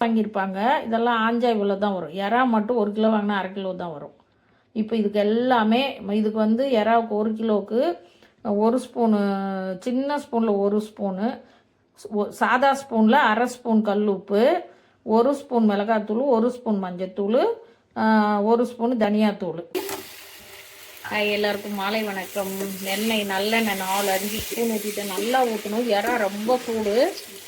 வாங்கியிருப்பாங்க இதெல்லாம் ஆஞ்சா இவ்வளோ தான் வரும். எறா மட்டும் ஒரு கிலோ வாங்கினா அரை கிலோ தான் வரும். இப்போ இதுக்கு எல்லாமே இதுக்கு வந்து எறாவுக்கு ஒரு கிலோவுக்கு ஒரு ஸ்பூனு சின்ன ஸ்பூனில் ஒரு ஸ்பூனு ஒ- சாதா ஸ்பூனில் அரை ஸ்பூன் கல் உப்பு ஒரு ஸ்பூன் மிளகாத்தூள் ஒரு ஸ்பூன் மஞ்சத்தூள் ஒரு ஸ்பூன் தனியாத்தூள். எல்லாருக்கும் மாலை வணக்கம். எண்ணெய் நல்லெண்ணெய் நாலு அஞ்சு ஸ்பூன் ஊற்றிட்டு நல்லா ஊற்றணும் இறா ரொம்ப சூடு.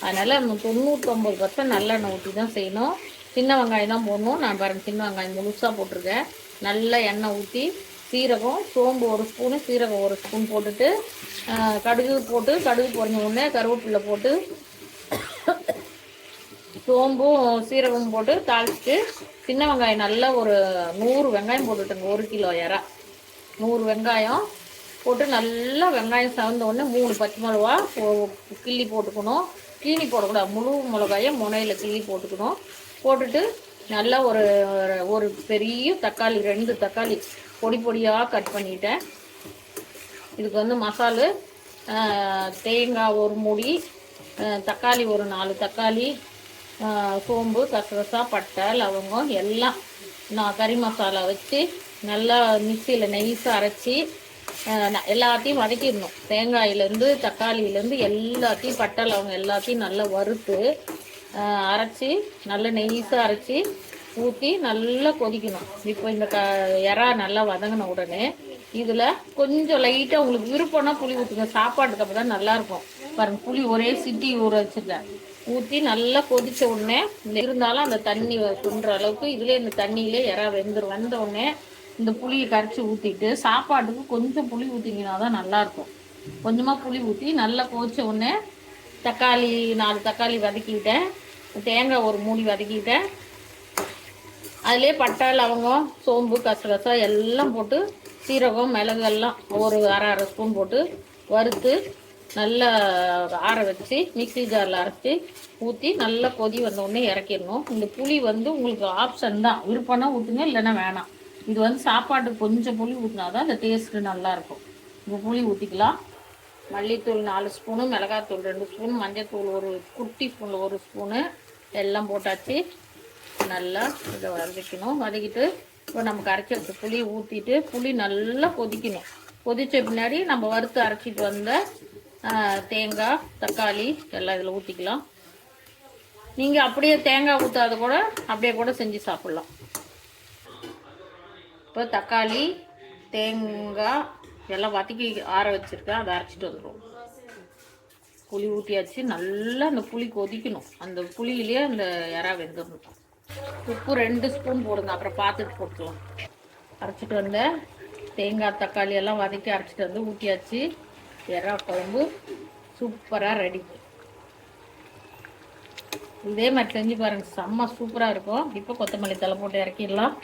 அதனால் தொண்ணூற்றொம்பது பர்சன்ட் நல்லெண்ணெய் ஊற்றி தான் செய்யணும். சின்ன வெங்காயம் தான் போடணும். நான் பாருங்கள் சின்ன வெங்காயம் முழுசாக போட்டிருக்கேன். நல்லா எண்ணெய் ஊற்றி சீரகம் சோம்பு ஒரு ஸ்பூனு சீரகம் ஒரு ஸ்பூன் போட்டுட்டு கடுகு போட்டு கடுகு பொறிஞ்ச உடனே கருவேப்பிலை போட்டு சோம்பும் சீரகமும் போட்டு தாளிச்சிட்டு சின்ன வெங்காயம் நல்லா ஒரு நூறு வெங்காயம் போட்டுட்டுங்க ஒரு கிலோ இறா நூறு வெங்காயம் போட்டு நல்லா வெங்காயம் சவந்த உடனே மூணு பச்சை மிளகா போ- கிள்ளி போட்டுக்கணும். கீனி போடக்கூடாது. முழு மிளகாயை முனையில் கிள்ளி போட்டுக்கணும். போட்டுட்டு நல்லா ஒரு ஒரு பெரிய தக்காளி ரெண்டு தக்காளி பொடி பொடியாக கட் பண்ணிட்டேன். இதுக்கு வந்து மசாலு தேங்காய் ஒரு மூடி தக்காளி ஒரு நாலு தக்காளி சோம்பு கசகசா பட்டை லவங்கம் எல்லாம் நான் கறி மசாலா வச்சு நல்லா மிக்சியில் நெய்ஸாக அரைச்சி ந- எல்லாத்தையும் வதக்கிடணும். தேங்காயிலேருந்து தக்காளியிலேருந்து எல்லாத்தையும் பட்டை லவங்க எல்லாத்தையும் நல்லா வறுத்து அரைச்சி நல்லா நெய்ஸாக அரைச்சி ஊற்றி நல்லா கொதிக்கணும். இப்போ இந்த க எறா நல்லா வதங்கின உடனே இதில் கொஞ்சம் லைட்டாக உங்களுக்கு விருப்பம்னா புளி ஊற்றுங்க சாப்பாட்டுக்கு அப்போ தான் நல்லாயிருக்கும். பாருங்க புளி ஒரே சிட்டி ஊற வச்சுருக்கேன். ஊற்றி நல்லா கொதித்த உடனே இந்த இருந்தாலும் அந்த தண்ணி சுன்ற அளவுக்கு இதுலேயே இந்த தண்ணியிலே எறா வெந்துடும் வந்த உடனே இந்த புளியை கரைச்சி ஊற்றிட்டு சாப்பாட்டுக்கு கொஞ்சம் புளி ஊற்றிங்கன்னா தான் நல்லாயிருக்கும். கொஞ்சமாக புளி ஊற்றி நல்லா கோச்ச உடனே தக்காளி நாலு தக்காளி வதக்கிக்கிட்டேன். தேங்காய் ஒரு மூடி வதக்கிக்கிட்டேன். அதிலே பட்டை லவங்கம் சோம்பு கசகசா எல்லாம் போட்டு சீரகம் மிளகு எல்லாம் ஒரு அரை அரை ஸ்பூன் போட்டு வறுத்து நல்லா ஆற வச்சு மிக்ஸி ஜாரில் அரைச்சி ஊற்றி நல்லா கொதி வந்த உடனே இறக்கிடணும். இந்த புளி வந்து உங்களுக்கு ஆப்ஷன் தான். விருப்பம்னா ஊற்றுங்க இல்லைன்னா வேணாம். இது வந்து சாப்பாட்டுக்கு கொஞ்சம் புளி ஊற்றினா தான் அந்த டேஸ்ட்டு நல்லாயிருக்கும். இப்போ புளி ஊற்றிக்கலாம் மல்லித்தூள் நாலு ஸ்பூனு மிளகாத்தூள் ரெண்டு ஸ்பூன் மஞ்சத்தூள் ஒரு குட்டி ஸ்பூனில் ஒரு ஸ்பூனு எல்லாம் போட்டாச்சு. நல்லா இதை வதக்கணும். வதக்கிட்டு இப்போ நமக்கு அரைச்சி வச்ச புளியை ஊற்றிட்டு புளி நல்லா கொதிக்கணும். கொதித்த பின்னாடி நம்ம வறுத்து அரைச்சிட்டு வந்த தேங்காய் தக்காளி எல்லாம் இதில் ஊற்றிக்கலாம் நீங்கள் அப்படியே தேங்காய் ஊற்றாத கூட அப்படியே கூட செஞ்சு சாப்பிட்லாம். இப்போ தக்காளி தேங்காய் எல்லாம் வதக்கி ஆற வச்சுருக்கேன். அதை அரைச்சிட்டு வந்துடும் புளி ஊற்றியாச்சு நல்லா அந்த புளி கொதிக்கணும். அந்த புளியிலேயே அந்த இறா வெந்துடணும். உப்பு ரெண்டு ஸ்பூன் போடுங்க. அப்புறம் பார்த்துட்டு போட்டுக்கலாம். அரைச்சிட்டு வந்த தேங்காய் தக்காளி எல்லாம் வதக்கி அரைச்சிட்டு வந்து ஊற்றியாச்சு இறா குழம்பு சூப்பராக ரெடி இதே மாதிரி செஞ்சு பாருங்கள் செம்ம சூப்பராக இருக்கும். இப்போ கொத்தமல்லி தலை போட்டு இறக்கிடலாம்.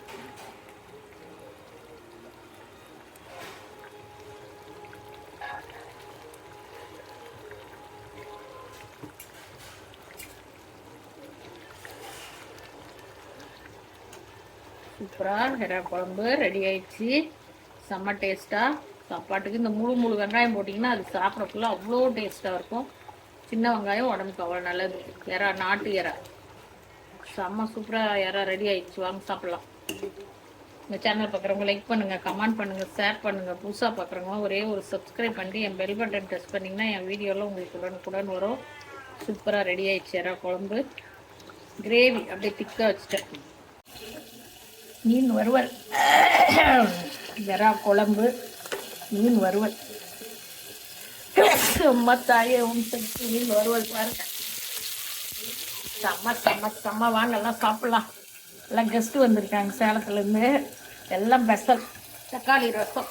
சூப்பராக ஹெரா குழம்பு ரெடி ஆயிடுச்சு. செம்ம டேஸ்ட்டாக சாப்பாட்டுக்கு இந்த முழு முழு வெங்காயம் போட்டிங்கன்னா அது சாப்பிட்றதுக்குள்ள அவ்வளோ டேஸ்ட்டாக இருக்கும். சின்ன வெங்காயம் உடம்புக்கு அவ்வளோ நல்லது. எறா நாட்டு எறா. செம்ம சூப்பராக எறா ரெடி ஆயிடுச்சு. வாங்க சாப்பிட்லாம். இந்த சேனல் பார்க்குறவங்க லைக் பண்ணுங்கள் கமெண்ட் பண்ணுங்கள் ஷேர் பண்ணுங்கள் புதுசாக பார்க்குறவங்க ஒரே ஒரு சப்ஸ்கிரைப் பண்ணிட்டு என் பெல் பட்டன் டச் பண்ணிங்கன்னா என் வீடியோவில் உங்களுக்கு உடனுக்குடன் வரும். சூப்பராக ரெடி ஆயிடுச்சு எறா குழம்பு. கிரேவி அப்படியே திக்காக வச்சுட்டேன். மீன் வறுவல். வெறா குழம்பு மீன் வறுவல். செம்ம தாயே உன் சக்தி மீன் வறுவல் பாருங்க. செம்ம செம்ம செம்ம. வாங்க எல்லாம் சாப்பிட்லாம். எல்லாம் கெஸ்ட்டு வந்திருக்காங்க சேலத்துலேருந்து. எல்லாம் ஸ்பெஷல் தக்காளி ரசம்.